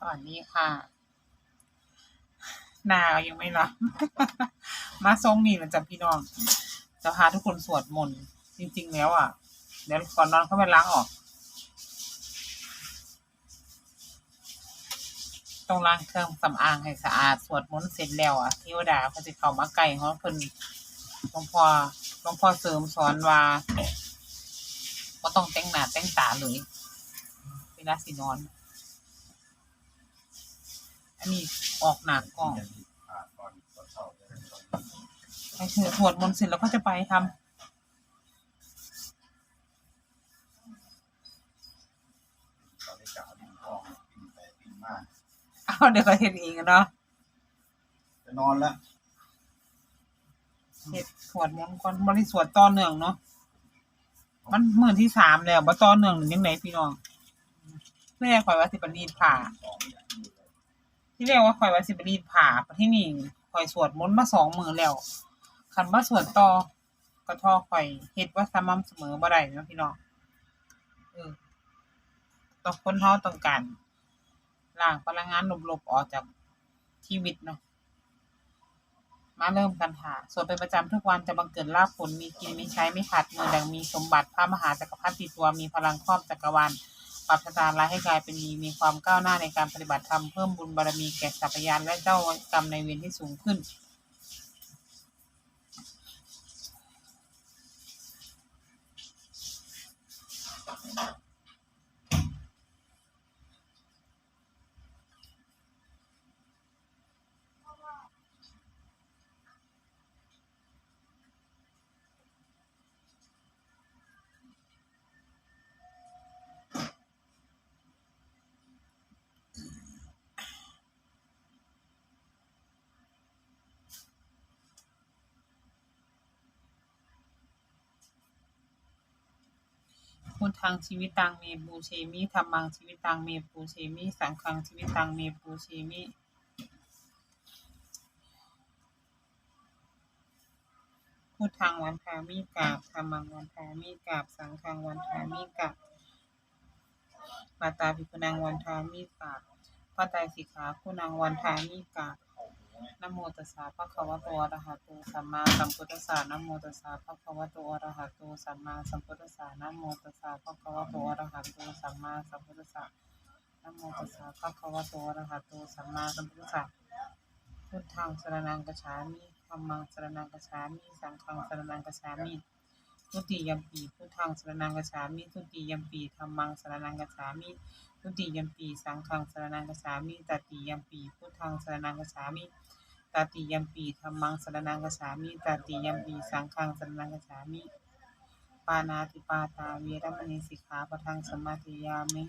สวัสดีค่ะหนายังไม่รับ มาทรงนี่แหละจ้ะพี่น้องจะพาทุกคนสวดมนต์จริง ๆ แล้วอะ เดี๋ยวก่อนนอนเข้าไปล้างออก ต้องล้างเครื่องสำอางให้สะอาดสวดมนต์เสร็จแล้วอะเทวดาเขาจะเข้ามาไก่เพราเพิ่นหลวงพ่อหลวงพ่อเสริมสอนว่าก็ต้องแต่งหน้าแต่งตาเลยเวลาสินอน อันนี้ออกหนักกล้องไปเถอะสวดมนต์เสร็จแล้วก็จะไปทำตอนนี้กะดินกองปินไปปินมาเอาเดี๋ยวก็เห็นเองอะเนาะจะนอนแล้วเห็ดสวดมนต์ก่อนบริสวดต่อเนื่องเนาะมันหมื่นที่สามแล้วบ่ต่อเนื่องหรือยังไงพี่น้องแรกข่อยว่าสิบรีดผ่า ที่เรียกว่าข่อยว่าสิบรีดผ่าเพระที่นี่ข่อยสวดมนต์มาสองมือแล้วคันว่าสวดต่อก็ทอข่อยเฮ็ดว่าสม่ำเสมอบ่ได้เนาะพี่น้องเออต้องคนเฮาต้องการล้างพลังงานลบๆออกจากชีวิตเนาะมาเริ่มกันค่ะสวนเป็นประจำทุกวันจะบังเกิดลาภผลมีกินมีใช้ไม่ขาดมือดังมีสมบัติพระมหาจักรพรรดิติดตัวมีพลังครอบจักรวาล ปรับสถาร้ายให้กลายเป็นดีมีความก้าวหน้าในการปฏิบัติธรรมเพิ่มบุญบารมีแก่สัพยานและเจ้ากรรมในเวรที่สูงขึ้น พุทธังชีวิตังเมปูเชมิธรรมังชีวิตังเมปูเชมิ สังฆังชีวิตังเมปูเชมิพุทธังวันทามิกาบธรรมังวันทามิกาบ สังฆังวันทามิกาบมาตาภิกุนังวันทามิกาบพระไตรสิกขาคุณังวันทามิกาบ นะโมตัสสะภะคะวะโตอะระหะโตสัมมาสัมพุทธัสสะนะโมตัสสะภะคะวะโตอะระหะโตสัมมาสัมพุทธัสสะนะโมตัสสะภะคะวะโตอะระหะโตสัมมาสัมพุทธัสสะนะโมตัสสะภะคะวะโตอะระหะโตสัมมาสัมพุทธัสสะพุทธังสรณังกัจฉามิธัมมังสรณังกัจฉามิสังฆังสรณังกัจฉามิทุติยมปีพุทธังสรณังกัจฉามิทุติยมปีธัมมังสรณังกัจฉามิทุติยมปีสังฆังสรณังกัจฉามิตติยมปีพุทธังสรณังกัจฉามิาติยัมปีธรรมังสรนังกัจฉามิตาติยัมปีสังฆังสรนังกัจฉามิ ปานาติปาตาเวรมณีสิกขาปะทังสมมาธิยามิ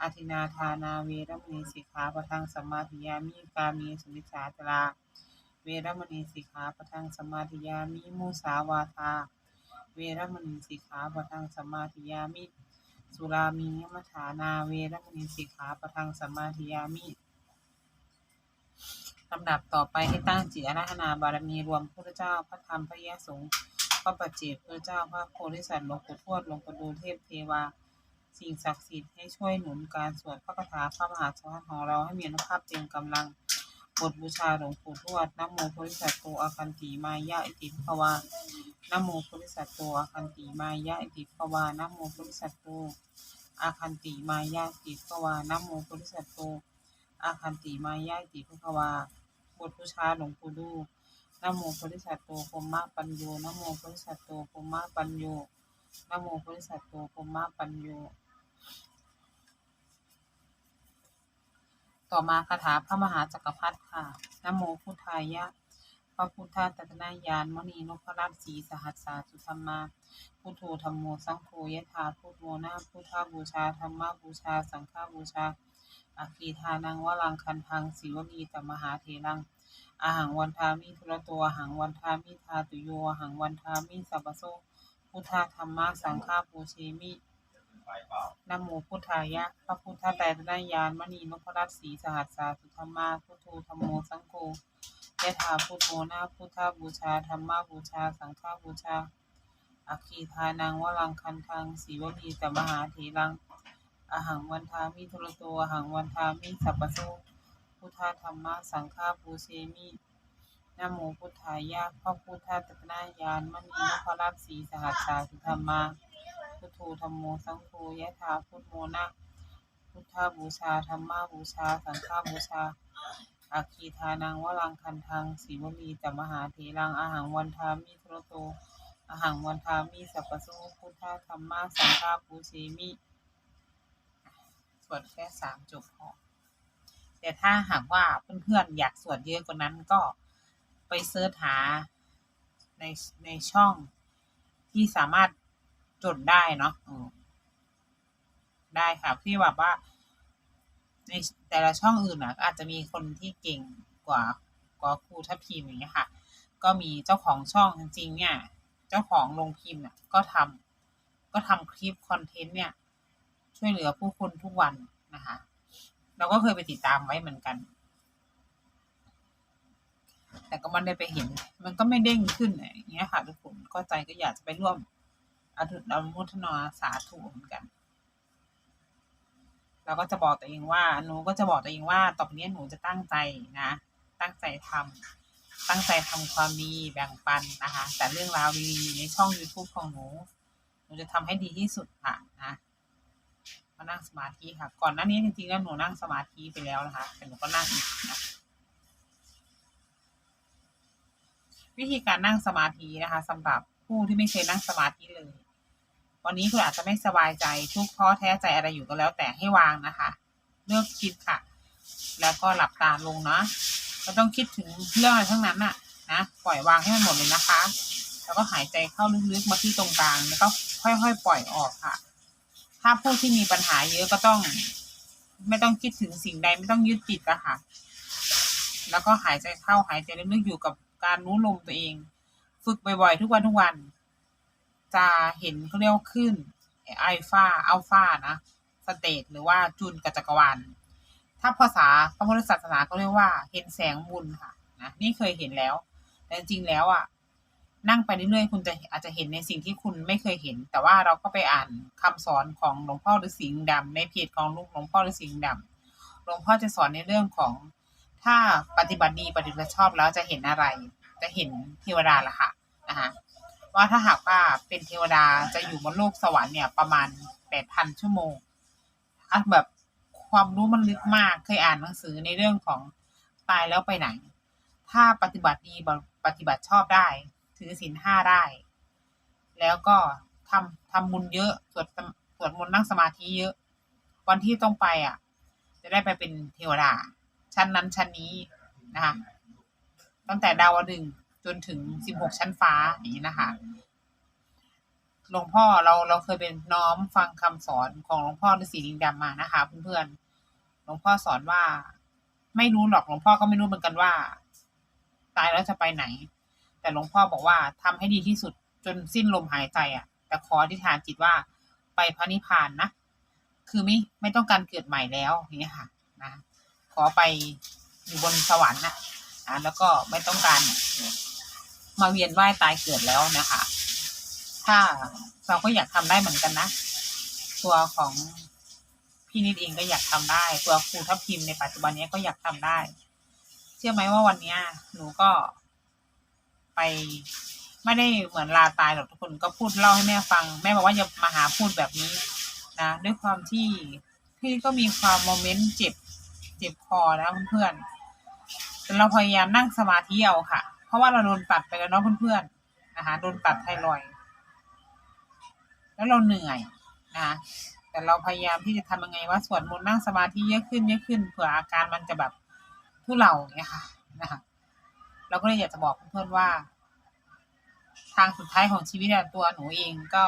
อาทินาทานาเวรมณีสิกขาปะทังสมมาธิยามิกามีสุมิจฉาจาราเวรมณีสิกขาปะทังสมมาธิยามิมุสาวาทา เวรมณีสิกขาปะทังสมมาธิยามิ สุรามีมัฐานาเวรมณีสิกขาปะทังสมมาธิยามิ ลำดับต่อไปให้ตั้งจิตอาราธนาบารมีรวมพระเจ้าพระธรรมพระยสงฆ์พระปัจเจกพระเจ้าพระโพธิสัตว์หลวงปู่ทวดหลวงปู่ดูเทพเทวา สิ่งศักดิ์สิทธิ์ให้ช่วยหนุนการสวดพระคาถาพระมหาสวดของเราให้มีอนุภาพเต็มกำลังบทบูชาหลวงปู่ทวดนโมโพธิสัตว์โตอาคันติมายะอิติภวานโมโพธิสัตว์โตอาคันติมายะอิติภวานโมโพธิสัตว์โตอาคันติมายะอิติภวานโมโพธิสัตว์โตอาคันติมายะอิติภวา บทบูชาหลวงปู่ดูนโมโพธิสัตว์โตพรหมะปัญโยนโมโพธิสัตว์โตพรหมะปัญโยนโมโพธิสัตว์โตพรหมะปัญโย ต่อมาคาถาพระมหาจักรพรรดิค่ะนโมพุทธายะพระพุทธตัตนายานมณีนพรัตน์ศรีสหัสสาสุธรรมาพุทโธธรรมโมสังโฆยะถาพุทโมนาพุทธบูชาธรรมบูชา สังฆบูชาอา อคีทานังวรังคันทังศิวลีตมหาเถรังอาหังวันทามิทุระตัวหังวันทามิทาตุโยหังวันทามิสัพโสพุทธธรรมะสังฆาปูเชมินโมพุทธายะ พระพุทธไตรตนายานมณีนพรัตน์ศรีสหัสสาสุธรรมาพุทโธธรรมโมสังโฆยะถาพุทโมนาพุทธบูชาธรรมบูชา สังฆบูชาอาคีทานังวรังคันทังศิวลีตมหาเถรัง อหังวันทามิทุรโตอหังวันทามิสัพพะโสพุทธธรรมะสังฆาปูเชมินะโมพุทธายะพระพุทธตถนายานมณีนพรัตน์ศรีสหัสสาสุธรรมาพุทโธธรรมโมสังโฆยะถาพุทโมนะพุทธาบูชาธรรมบูชา สังฆาบูชาอาคีทานังวรังคันทังสีวลีจัมหาเถรังอาหังวันทามิทุรโตอาหังวันทามิสัพพะโสพุทธธรรมะสังฆาปูเชมิ วดแค่สามจบพอแต่ถ้าหากว่าเพื่อนๆอยากสวดเยอะกว่านั้นก็ไปเสิร์ชหาในในช่องที่สามารถจดได้เนาะได้ค่ะที่แบบว่า ในแต่ละช่องอื่นนะอาจจะมีคนที่เก่งกว่ากว่าครูทัพพิมอย่างเงี้ยค่ะ ก็มีเจ้าของช่องจริงๆเนี่ย เจ้าของลงพิมพ์เนี่ยก็ทำก็ทำคลิปคอนเทนต์เนี่ย ช่วยเหลือผู้คนทุกวันนะคะ เราก็เคยไปติดตามไว้เหมือนกัน แต่ก็ไมันได้ไปเห็น มันก็ไม่เด้งขึ้นอย่างเงี้ยค่ะทุกคนก็ใจก็อยากจะไปร่วมอนุอนุทนาสาธุเหมือนกันเราก็จะบอกตัวเองว่าหนูก็จะบอกตัวเองว่าต่อไปนี้หนูจะตั้งใจนะ ตั้งใจทำตั้งใจทำความดีแบ่งปันนะคะ แต่เรื่องราวดีๆในช่อง youtube ของหนู หนูจะทำให้ดีที่สุดค่ะ มานั่งสมาธิค่ะ ก่อนหน้านี้จริงๆแล้วหนูนั่งสมาธิไปแล้วนะคะแต่หนูก็นั่งอีกนะวิธีการนั่งสมาธินะคะสำหรับผู้ที่ไม่เคยนั่งสมาธิเลย วันนี้คุณอาจจะไม่สบายใจทุกข์ท้อแท้ใจอะไรอยู่ก็แล้วแต่ให้วางนะคะ เลิกคิดค่ะ แล้วก็หลับตาลงนะไม่ต้องคิดถึงเรื่องอะไรทั้งนั้นน่ะนะปล่อยวางให้มันหมดเลยนะคะ แล้วก็หายใจเข้าลึกๆมาที่ตรงกลางแล้วก็ค่อยๆ ปล่อยออกค่ะ ถ้าผู้ที่มีปัญหาเยอะก็ต้อง ไม่ต้องคิดถึงสิ่งใดไม่ต้องยึดติดอะค่ะ แล้วก็หายใจเข้าหายใจลึกๆอยู่กับการรู้ลมตัวเอง ฝึกบ่อยๆทุกวันทุกวัน จะเห็นเขาเรียกว่าขึ้นไอฟ้าอัลฟานะสเตทหรือว่าจุลกับจักรวาลถ้าภาษาพระพุทธศาสนาก็เรียกว่าเห็นแสงบุญค่ะนะนี่เคยเห็นแล้ว แต่จริงๆแล้วอะ นั่งไปเรื่อยๆคุณจะอาจจะเห็นในสิ่งที่คุณไม่เคยเห็น แต่ว่าเราก็ไปอ่านคำสอนของหลวงพ่อฤาษีดำในเพจของลูกหลวงพ่อฤาษีดำหลวงพ่อจะสอนในเรื่องของถ้าปฏิบัติดีปฏิบัติชอบแล้วจะเห็นอะไร จะเห็นเทวดาละค่ะนะคะว่าถ้าหากว่าเป็นเทวดาจะอยู่บนโลกสวรรค์เนี่ยประมาณแปดพันชั่วโมงอะแบบความรู้มันลึกมากเคยอ่านหนังสือในเรื่องของตายแล้วไปไหน ถ้าปฏิบัติดีปฏิบัติชอบได้ ถือศีลห้าได้ แล้วก็ทำทำบุญเยอะสวดสวดมนต์นั่งสมาธิเยอะ วันที่ต้องไปอะ จะได้ไปเป็นเทวดา ชั้นนั้นชั้นนี้นะคะตั้งแต่ดาวดึงส์จนถึงสิบหกชั้นฟ้าอย่างนี้นะคะหลวงพ่อเราเราเคยเป็นน้อมฟังคำสอนของหลวงพ่อฤาษีลิงดำมานะคะเพื่อนๆหลวงพ่อสอนว่า ไม่รู้หรอกหลวงพ่อก็ไม่รู้เหมือนกันว่า ตายแล้วจะไปไหน แต่หลวงพ่อบอกว่าทำให้ดีที่สุดจนสิ้นลมหายใจอะ แต่ขออธิษฐานจิตว่าไปพระนิพพานนะ คือไม่ไม่ต้องการเกิดใหม่แล้วอย่างเงี้ยค่ะนะ ขอไปอยู่บนสวรรค์นะอะแล้วก็ไม่ต้องการมาเวียนว่ายตายเกิดแล้วนะคะ ถ้าเราก็อยากทำได้เหมือนกันนะ ตัวของพี่นิดเองก็อยากทำได้ ตัวครูทัพพิมพ์ในปัจจุบันนี้ก็อยากทำได้ เชื่อไหมว่าวันนี้หนูก็ ไป ไม่ได้เหมือนลาตายหรอกทุกคนก็พูดเล่าให้แม่ฟัง แม่บอกว่าอย่ามาหาพูดแบบนี้นะด้วยความที่พี่ก็มีความโมเมนต์เจ็บเจ็บคอนะเพื่อนๆแต่เราพยายามนั่งสมาธิเอาค่ะ เพราะว่าเราโดนตัดไปแล้วเนาะเพื่อนๆนะคะโดนตัดไทรอยแล้วเราเหนื่อยนะแต่เราพยายามที่จะทำยังไงว่าสวดมนต์นั่งสมาธิเยอะขึ้นเยอะขึ้นเผื่ออาการมันจะแบบทุเลาเงี้ยค่ะนะคะ เราก็เลยอยากจะบอกเพื่อนว่า ทางสุดท้ายของชีวิตตัวหนูเองก็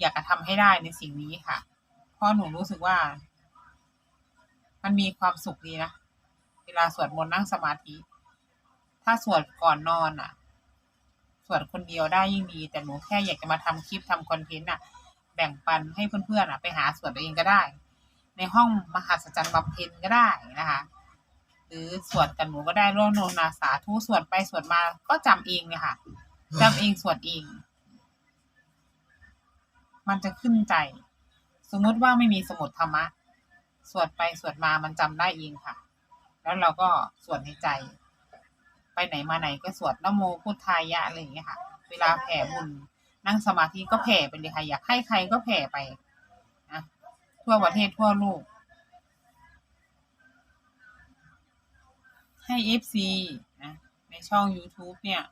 อยากจะทำให้ได้ในสิ่งนี้ค่ะ เพราะหนูรู้สึกว่า มันมีความสุขดีนะ เวลาสวดมนต์นั่งสมาธิ ถ้าสวดก่อนนอนอะ สวดคนเดียวได้ยิ่งดี แต่หนูแค่อยากจะมาทำคลิปทำคอนเทนต์อะ แบ่งปันให้เพื่อนๆอะ ไปหาสวดเองก็ได้ ในห้องมหัศจรรย์บำเพ็ญก็ได้นะคะ หรือสวดกันหนูก็ได้ร่วมโนนาสาธุสวดไปสวดมาก็จำเองเนี่ยค่ะจำเองสวดเอง มันจะขึ้นใจ สมมุติว่าไม่มีสมุดธรรมะ สวดไปสวดมามันจำได้เองค่ะ แล้วเราก็สวดในใจ ไปไหนมาไหนก็สวดนะโมพุทธายะอะไรอย่างเงี้ยค่ะ เวลาแผ่บุญนั่งสมาธิก็แผ่ไปเลยค่ะอยากให้ใครก็แผ่ไปนะทั่วประเทศทั่วโลก ให้ FC นะในช่อง YouTube เนี่ย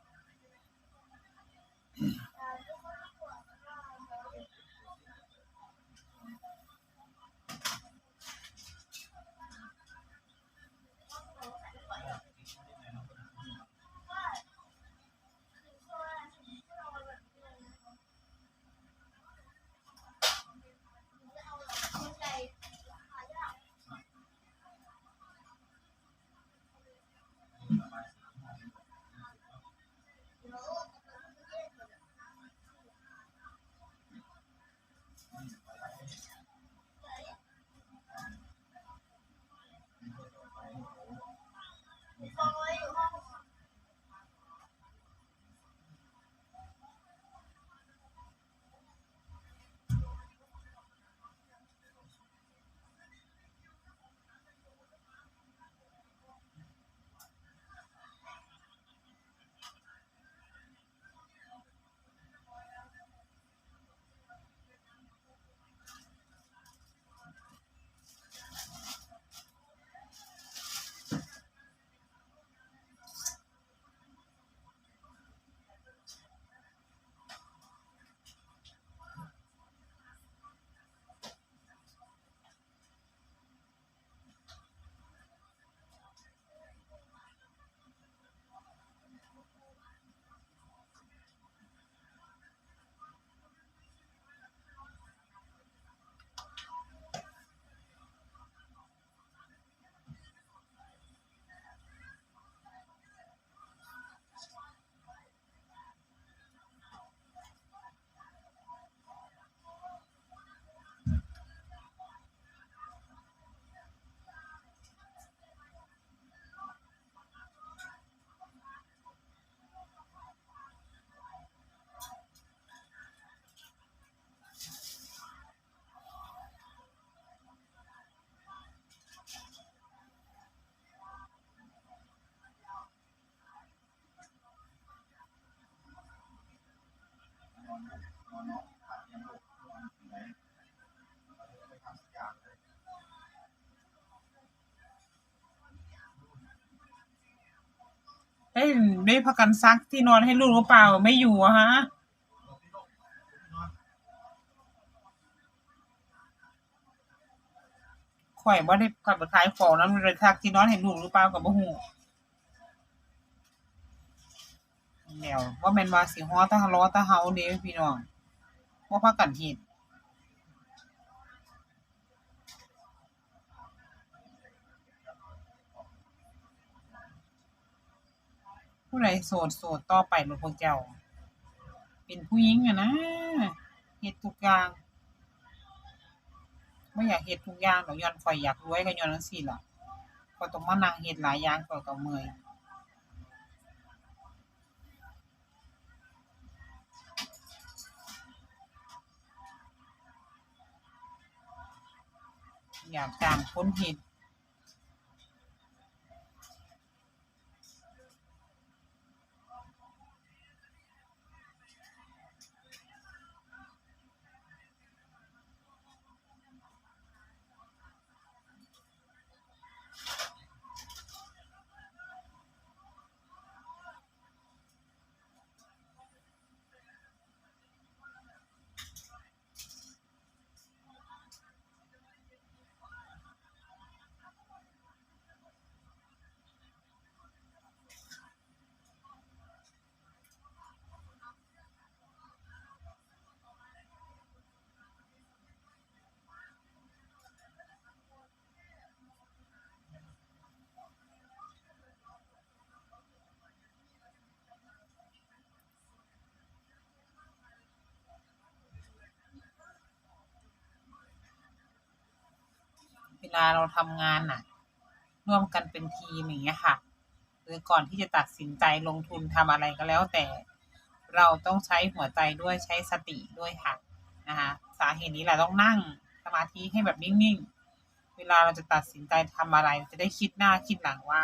นอนนอนนอนผ่านยังลูกนอนได้ได้พักกันซักที่นอนให้ลูกหรือเปล่าไม่อยู่อะฮะ ข่อยบ่ได้ขับรถขายของนั้นเลยซักที่นอนให้ลูกหรือเปล่ากับบ่ฮู้ แนวว่าแม่นว่าสิฮ้อตาล้อตาเฮาเด้พี่น้องบ่พักกันเฮ็ดผู้ใดโสดโสดต่อไปหมดพวกเจ้า เป็นผู้หญิงอะนะเฮ็ดทุกอย่างบ่อยากเฮ็ดทุกอย่างดอกย้อนข้อยอยากรวยก็ย้อนจั่งซี้ล่ะข้อยต้องมานั่งเฮ็ดหลายอย่างข้อยก็เมื่อย อยากจ้างคนเฮ็ด เวลาเราทำงานน่ะ ร่วมกันเป็นทีมอย่างเงี้ยค่ะ หรือก่อนที่จะตัดสินใจลงทุนทำอะไรก็แล้วแต่เราต้องใช้หัวใจด้วยใช้สติด้วยค่ะนะคะสาเหตุนี้แหละต้องนั่งสมาธิให้แบบนิ่งๆ เวลาเราจะตัดสินใจทำอะไร จะได้คิดหน้าคิดหลังว่า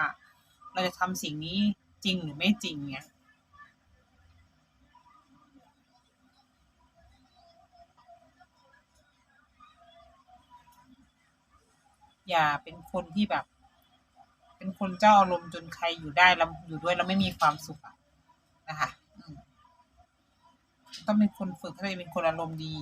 เราจะทำสิ่งนี้จริงหรือไม่จริงเนี่ย อย่าเป็นคนที่แบบ เป็นคนเจ้าอารมณ์จนใครอยู่ได้เราอยู่ด้วยเราไม่มีความสุขอะนะคะต้องเป็นคนฝึกให้เป็นคนอารมณ์ดี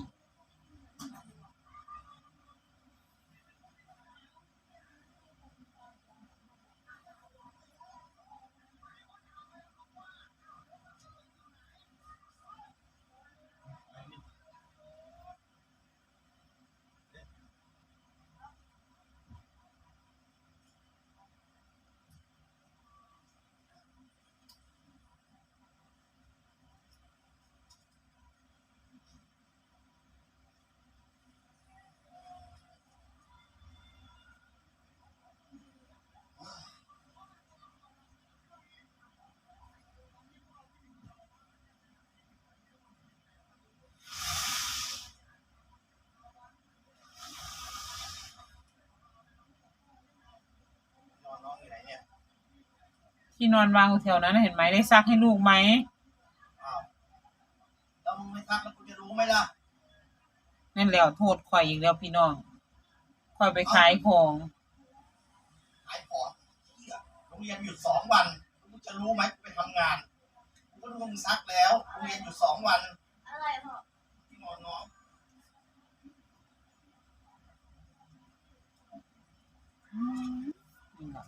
ที่นอนวางอยู่แถวนั้นนะเห็นไหมได้ซักให้ลูกไหมอ้าวแล้วมึงไม่ทักแล้วกูจะรู้ไหมล่ะนั่นแล้วโทษข่อยอีกแล้วพี่น้องข่อยไปขายของขายของเหี้ยโรงเรียนหยุดสองวันกูจะรู้ไหมกูไปทำงานกูก็รู้ว่ามึงซักแล้วโรงเรียนหยุดสองวันอะไรพ่อที่นอนน้องนี่แหละ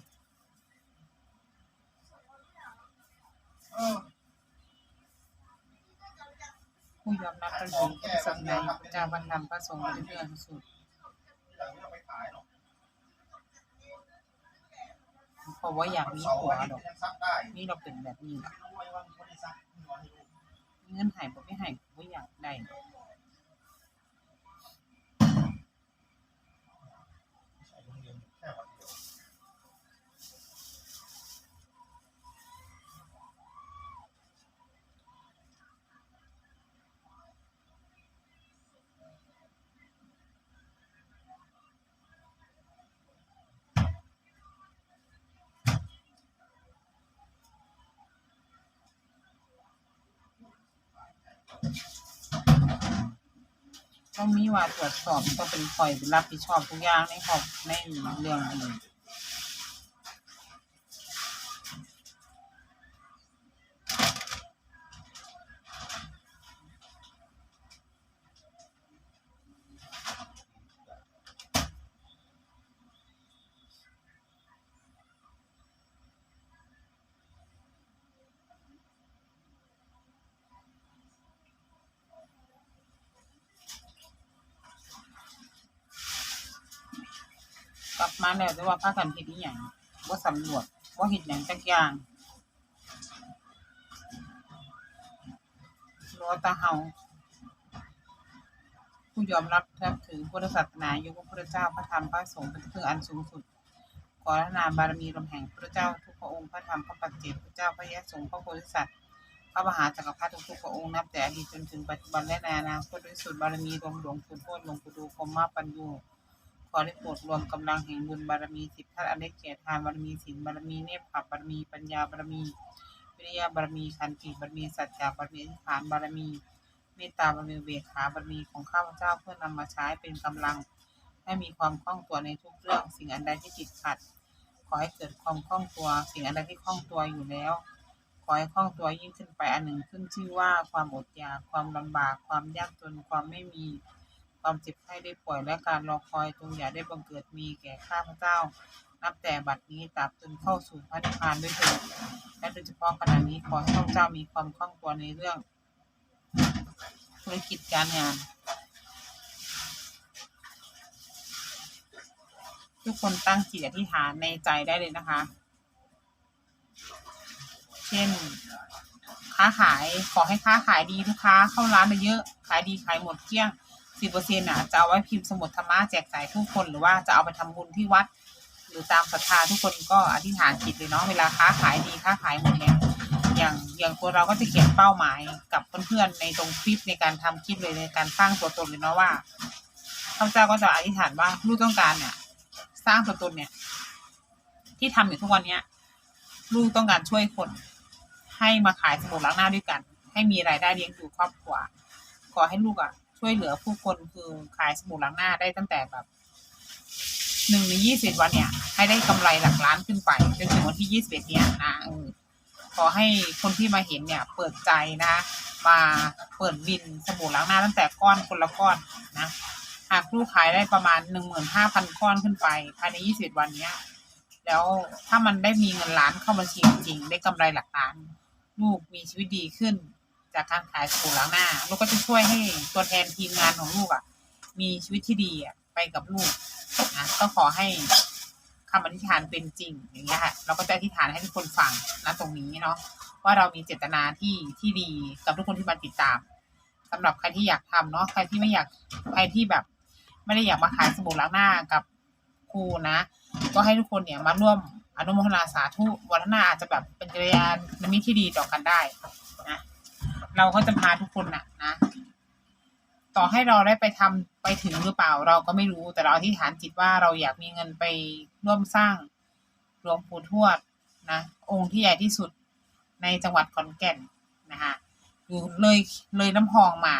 เออ ผู้ยอมรับพระคุณพระสัมมาสัมพุทธเจ้าวันนำพระสงฆ์เป็นเรื่องสุดที่หลังไม่ต้องไปขายหรอกเพราะว่าอยากมีผัวอาทิตดอกย์ยังซักได้นี่เราเป็นแบบนี้แหละไม่รู้ไว้ว่ามึงไม่ได้ซักมึงนอนให้ลูกเงื่อนหายบ่ไม่หายบ่อยากได้ ต้องมีว่าตรวจสอบต้องเป็นข่อยรับผิดชอบทุกอย่างในครอบในเรื่องนี้ มาแล้วแต่ว่าพากันเฮ็ดอีหยังบ่สำรวจบ่เฮ็ดหยังจักอย่างรอตาเฮาผู้ยอมรับนับถือพุทธศาสนาอยู่กับพระพุทธเจ้าพระธรรมพระสงฆ์เป็นเครื่องอันสูงสุดขอรนาบารมีลมแห่งพระเจ้าทุกพระองค์พระธรรมพระปัจเจกพระเจ้าพระยะสงฆ์พระโพธิสัตว์พระมหาจักรพรรดิทุกพระองค์นับแต่อดีตจนถึงปัจจุบันและในอนาคตด้วยสุดบารมีรวมหลวงปู่ทวดหลวงปู่ดูคมมาปัญญู ขอได้โปรดรวมกำลังแห่งบุญบารมีสิบท่านอันได้แก่ทานบารมีศีลบารมีเนพขบารมีปัญญาบารมีวิริยะบารมีขันติบารมีสัจจะบารมีอธิษฐานบารมีเมตตาบารมีเบกขาบารมีของข้าพเจ้าเพื่อนำมาใช้เป็นกำลัง ให้มีความคล่องตัวในทุกเรื่อง สิ่งอันใดที่ติดขัด ขอให้เกิดความคล่องตัว สิ่งอันใดที่คล่องตัวอยู่แล้ว ขอให้คล่องตัวยิ่งขึ้นไปอันหนึ่งขึ้นชื่อว่าความอดอยากความลำบาก ความยากจนความไม่มี ความเจ็บไข้ได้ป่วยและการรอคอยจงอย่าได้บังเกิดมีแก่ข้าพเจ้า นับแต่บัดนี้ตราบจนเข้าสู่พระนิพพานด้วยเถิดและโดยเฉพาะขณะนี้ขอให้ข้าพเจ้ามีความคล่องตัวในเรื่องธุรกิจการงาน ทุกคนตั้งจิตอธิษฐานในใจได้เลยนะคะ เช่น ค้าขายขอให้ค้าขายดีลูกค้าเข้าร้านเยอะ ขายดีขายหมดเกลี้ยง สิบเปอร์เซ็นต์อะจะเอาไว้พิมพ์สมุดธรรมะแจกจ่ายทุกคนหรือว่าจะเอาไปทำบุญที่วัด หรือตามศรัทธาทุกคนก็อธิษฐานจิตเลยเนาะเวลาค้าขายดีค้าขายหมดเนี่ยอย่างอย่างตัวเราก็จะเขียนเป้าหมายกับเพื่อนๆในตรงคลิปในการทำคลิปเลยในการสร้างตัวตนเลยเนาะว่าข้าเจ้าก็จะอธิษฐานว่าลูกต้องการเนี่ย สร้างตัวตนเนี่ย ที่ทำอยู่ทุกวันเนี้ยลูกต้องการช่วยคน ให้มาขายสบู่ล้างหน้าด้วยกัน ให้มีรายได้เลี้ยงดูครอบครัวขอให้ลูกอะ ช่วยเหลือผู้คนคือขายสบู่ล้างหน้าได้ตั้งแต่แบบหนึ่งในยี่สิบวันเนี่ย ให้ได้กำไรหลักล้านขึ้นไปจนถึงวันที่ยี่สิบเอ็ดเนี้ยนะขอให้คนที่มาเห็นเนี่ย เปิดใจนะ มาเปิดบินสบู่ล้างหน้าตั้งแต่ก้อนคนละก้อนนะหากลูกขายได้ประมาณหนึ่งหมื่นห้าพันก้อนขึ้นไป ภายในยี่สิบวันเนี้ย แล้วถ้ามันได้มีเงินล้านเข้าบัญชีจริงๆได้กำไรหลักล้าน ลูกมีชีวิตดีขึ้น จากการขายสบู่ล้างหน้า ลูกก็จะช่วยให้ตัวแทนทีมงานของลูกอะ มีชีวิตที่ดีอะไปกับลูกนะก็ขอให้คำอธิษฐานเป็นจริงอย่างเงี้ยค่ะเราก็จะอธิษฐานให้ทุกคนฟังนะตรงนี้เนาะว่าเรามีเจตนาที่ที่ดีกับทุกคนที่มาติดตามสำหรับใครที่อยากทำเนาะใครที่ไม่อยากใครที่แบบ ไม่ได้อยากมาขายสบู่ล้างหน้ากับครูนะ ก็ให้ทุกคนเนี่ยมาร่วมอนุโมทนาสาธุวันหน้าอาจจะแบบเป็นกิริยานมิตรที่ดีต่อกันได้ เราก็จะพาทุกคนน่ะนะ ต่อให้เราได้ไปทำไปถึงหรือเปล่าเราก็ไม่รู้แต่เราอธิษฐานจิตว่าเราอยากมีเงินไปร่วมสร้างหลวงปู่ทวดนะองค์ที่ใหญ่ที่สุดในจังหวัดขอนแก่นนะคะอยู่เลยเลยน้ำพองมา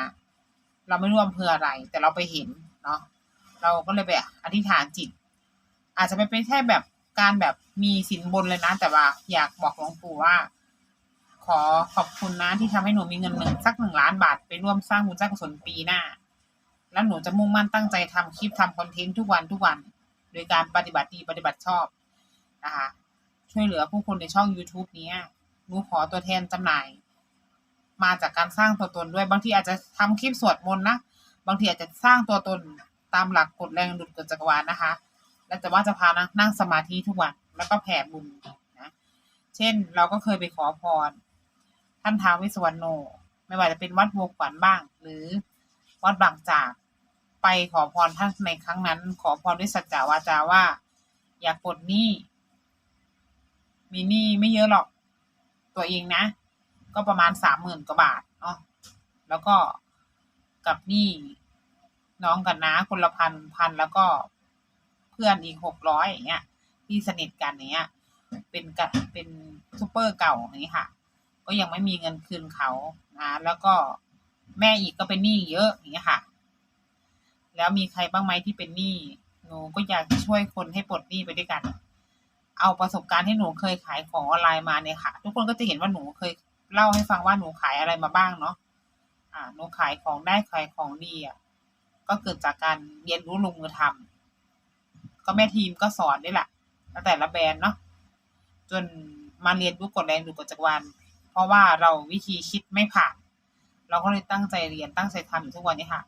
เราไม่รู้อำเภออะไร แต่เราไปเห็นเนาะเราก็เลยไปอธิษฐานจิต อาจจะไม่เป็นแค่แบบการแบบมีสินบนเลยนะ แต่ว่าอยากบอกหลวงปู่ว่า ขอขอบคุณนะที่ทำให้หนูมีเงินหนึ่งสักหนึ่งล้านบาทไปร่วมสร้างบุญสร้างกุศลปีหน้า แล้วหนูจะมุ่งมั่นตั้งใจทำคลิปทำคอนเทนต์ทุกวันทุกวัน โดยการปฏิบัติดีปฏิบัติชอบนะคะช่วยเหลือผู้คนในช่อง YouTube เนี้ยหนูขอตัวแทนจำหน่าย มาจากการสร้างตัวตนด้วยบางทีอาจจะทำคลิปสวดมนต์นะบางทีอาจจะสร้างตัวตนตามหลักกฎแรงดุดกฎจักรวาลนะคะ แล้วแต่ว่าจะพานะนั่งสมาธิทุกวันแล้วก็แผ่บุญนะ เช่นเราก็เคยไปขอพร ท่านท้าววิสวรรณโน ไม่ว่าจะเป็นวัดบัวขวัญบ้าง หรือวัดบางจาก ไปขอพรท่านในครั้งนั้น ขอพรด้วยสัจจาวาจาว่า อยากปลดหนี้มีหนี้ไม่เยอะหรอก ตัวเองนะ ก็ประมาณสามหมื่นกว่าบาทเนาะแล้วก็กับหนี้น้องกับน้าคนละพันพันแล้วก็เพื่อนอีกหกร้อยอย่างเงี้ยที่สนิทกันอย่างเงี้ย เป็นกเป็นซูเปอร์เก่าอย่างนี้ค่ะ ก็ยังไม่มีเงินคืนเขานะแล้วก็แม่อีกก็เป็นหนี้เยอะอย่างเงี้ยค่ะ แล้วมีใครบ้างไหมที่เป็นหนี้หนูก็อยากช่วยคนให้ปลดหนี้ไปด้วยกัน เอาประสบการณ์ที่หนูเคยขายของออนไลน์มาเนี่ยค่ะ ทุกคนก็จะเห็นว่าหนูเคยเล่าให้ฟังว่าหนูขายอะไรมาบ้างเนาะอ่าหนูขายของได้ขายของดีอะก็เกิดจากการเรียนรู้ลงมือทำก็แม่ทีมก็สอนนี่แหละแล้วแต่ละแบรนด์เนาะจนมาเรียนรู้กฎแรงดูกฎจักรวาล ราะว่าเราวิธีคิดไม่ผ่าน เราก็เลยตั้งใจเรียนตั้งใจทำอยู่ทุกวันนี้ค่ะ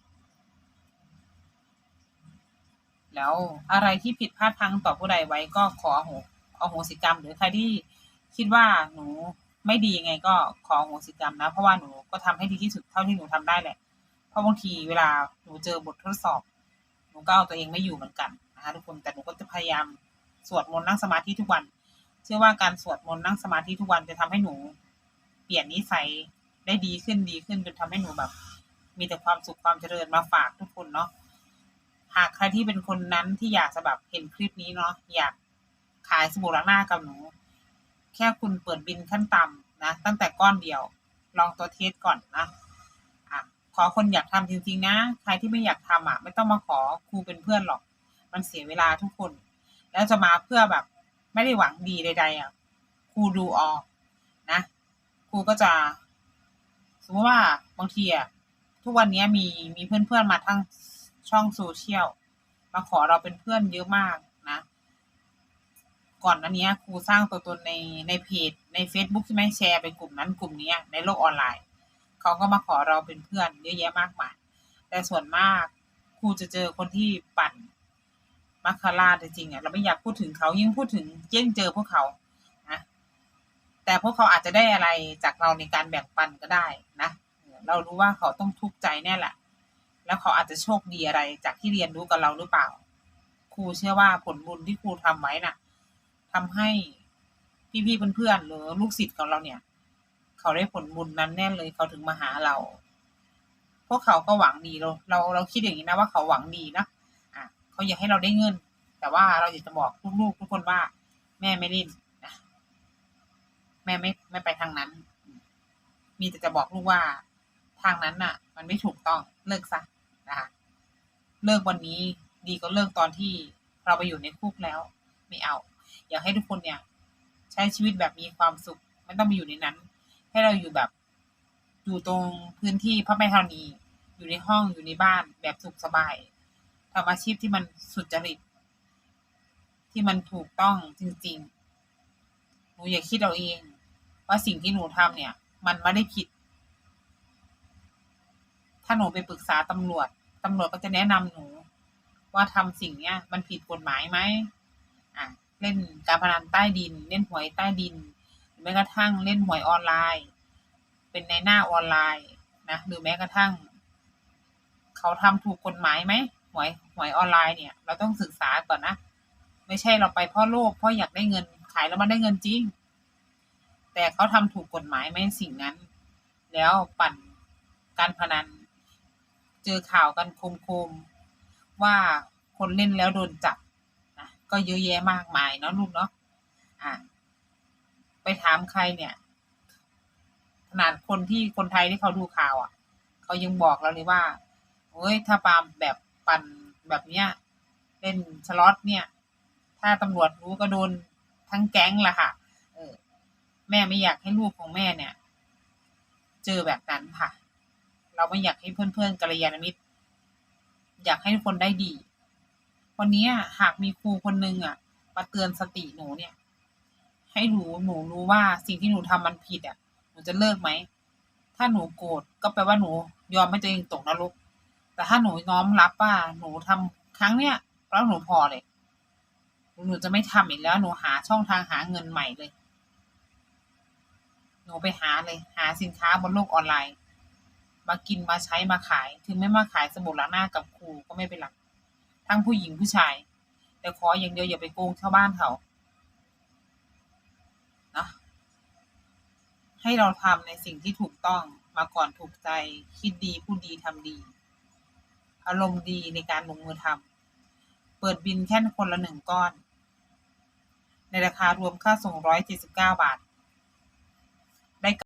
แล้วอะไรที่ผิดพลาดพลังต่อผู้ใดไว้ก็ขออโหอโหสิกรรม หรือใครที่คิดว่าหนูไม่ดียังไงก็ขออโหสิกรรมนะ เพราะว่าหนูก็ทำให้ดีที่สุดเท่าที่หนูทำได้แหละ เพราะบางทีเวลาหนูเจอบททดสอบ หนูก็เอาตัวเองไม่อยู่เหมือนกันนะคะทุกคนแต่หนูก็จะพยายามสวดมนต์นั่งสมาธิทุกวัน เชื่อว่าการสวดมนต์นั่งสมาธิทุกวันจะทำให้หนู เปลี่ยนนิสัยได้ดีขึ้นดีขึ้นจนทำให้หนูแบบ มีแต่ความสุขความเจริญมาฝากทุกคนเนาะหากใครที่เป็นคนนั้นที่อยากจะแบบเห็นคลิปนี้เนาะอยากขายสบู่ล้างหน้ากับหนู แค่คุณเปิดบินขั้นต่ำนะ ตั้งแต่ก้อนเดียว ลองตัวเทสก่อนนะอะขอคนอยากทำจริง ๆ นะ ใครที่ไม่อยากทำอะ ไม่ต้องมาขอครูเป็นเพื่อนหรอก มันเสียเวลาทุกคน แล้วจะมาเพื่อแบบ ไม่ได้หวังดีใดๆอะครูดูออก ครูก็จะ สมมติว่าบางทีอะทุกวันนี้มีมีเพื่อนๆมาทั้งช่องโซเชียลมาขอเราเป็นเพื่อนเยอะมากนะ ก่อนอันนี้ครูสร้างตัวตนในในเพจใน Facebook ใช่ไหมแชร์ไปกลุ่มนั้นกลุ่มนี้ในโลกออนไลน์เขาก็มาขอเราเป็นเพื่อนเยอะแยะมากมายแต่ส่วนมากครูจะเจอคนที่ปั่นมัคคาราจริงๆอะเราไม่อยากพูดถึงเขายิ่งพูดถึงยิ่งเจอพวกเขา แต่พวกเขาอาจจะได้อะไรจากเราในการแบ่งปันก็ได้นะเรารู้ว่าเขาต้องทุกข์ใจแน่แหละ แล้วเขาอาจจะโชคดีอะไรจากที่เรียนรู้กับเราหรือเปล่า ครูเชื่อว่าผลบุญที่ครูทำไว้น่ะทำให้พี่ๆเพื่อนๆหรือลูกศิษย์ของเราเนี่ย เขาได้ผลบุญนั้นแน่เลยเขาถึงมาหาเรา พวกเขาก็หวังดีเราเราเราคิดอย่างนี้นะว่าเขาหวังดีนะอะเขาอยากให้เราได้เงิน แต่ว่าเราอยากจะบอกลูกๆทุกคนว่า แม่ไม่เล่น แม่ไม่ไม่ไปทางนั้น มีแต่จะบอกลูกว่าทางนั้นน่ะ มันไม่ถูกต้องเลิกซะนะคะเลิกวันนี้ดีก็เลิกตอนที่เราไปอยู่ในคุกแล้วไม่เอา อยากให้ทุกคนเนี่ย ใช้ชีวิตแบบมีความสุขไม่ต้องไปอยู่ในนั้น ให้เราอยู่แบบอยู่ตรงพื้นที่พระแม่ธรณีอยู่ในห้องอยู่ในบ้านแบบสุขสบายทำอาชีพที่มันสุจริต ที่มันถูกต้องจริงๆหนูอย่าคิดเอาเอง ว่าสิ่งที่หนูทำเนี่ย มันไม่ได้ผิด ถ้าหนูไปปรึกษาตำรวจตำรวจก็จะแนะนำหนู ว่าทำสิ่งเนี้ย มันผิดกฎหมายไหมอะเล่นการพนันใต้ดิน เล่นหวยใต้ดินหรือแม้กระทั่งเล่นหวยออนไลน์ เป็นในหน้าออนไลน์นะหรือแม้กระทั่ง เขาทำถูกกฎหมายไหมหวยหวยออนไลน์เนี่ย เราต้องศึกษาก่อนนะไม่ใช่เราไปเพราะโลภเพราะอยากได้เงินขายแล้วมันได้เงินจริง แต่เขาทำถูกกฎหมายไหมสิ่งนั้น แล้วปั่นการพนัน เจอข่าวกันโคมๆว่าคนเล่นแล้วโดนจับนะก็เยอะแยะมากมายเนาะลูกเนาะอ่าไปถามใครเนี่ย ขนาดคนที่คนไทยที่เขาดูข่าวอะ เขายังบอกเราเลยว่าโอ้ยถ้าปามแบบปั่นแบบเนี้ยเล่นสล็อตเนี่ย ถ้าตำรวจรู้ก็โดนทั้งแก๊งละค่ะ แม่ไม่อยากให้ลูกของแม่เนี่ย เจอแบบนั้นค่ะ เราไม่อยากให้เพื่อนๆกัลยาณมิตร อยากให้ทุกคนได้ดี วันนี้หากมีครูคนหนึ่งอะมาเตือนสติหนูเนี่ย ให้หนูหนูรู้ว่าสิ่งที่หนูทำมันผิดอะ หนูจะเลิกไหม ถ้าหนูโกรธก็แปลว่าหนูยอมให้ตัวเองตกนรก แต่ถ้าหนูน้อมรับว่าหนูทำครั้งเนี้ยแล้วหนูพอเลย หนูจะไม่ทำอีกแล้ว หนูหาช่องทางหาเงินใหม่เลย หนูไปหาเลย หาสินค้าบนโลกออนไลน์ มากินมาใช้มาขาย ถึงไม่มาขายสบู่ล้างหน้ากับครูก็ไม่เป็นไรทั้งผู้หญิงผู้ชาย แต่ขออย่างเดียวอย่าไปโกงชาวบ้านเขานะให้เราทำในสิ่งที่ถูกต้องมาก่อนถูกใจ คิดดีพูดดีทำดี อารมณ์ดีในการลงมือทำเปิดบินแค่คนละหนึ่งก้อน ในราคารวมค่าส่งร้อยเจ็ดสิบเก้าบาท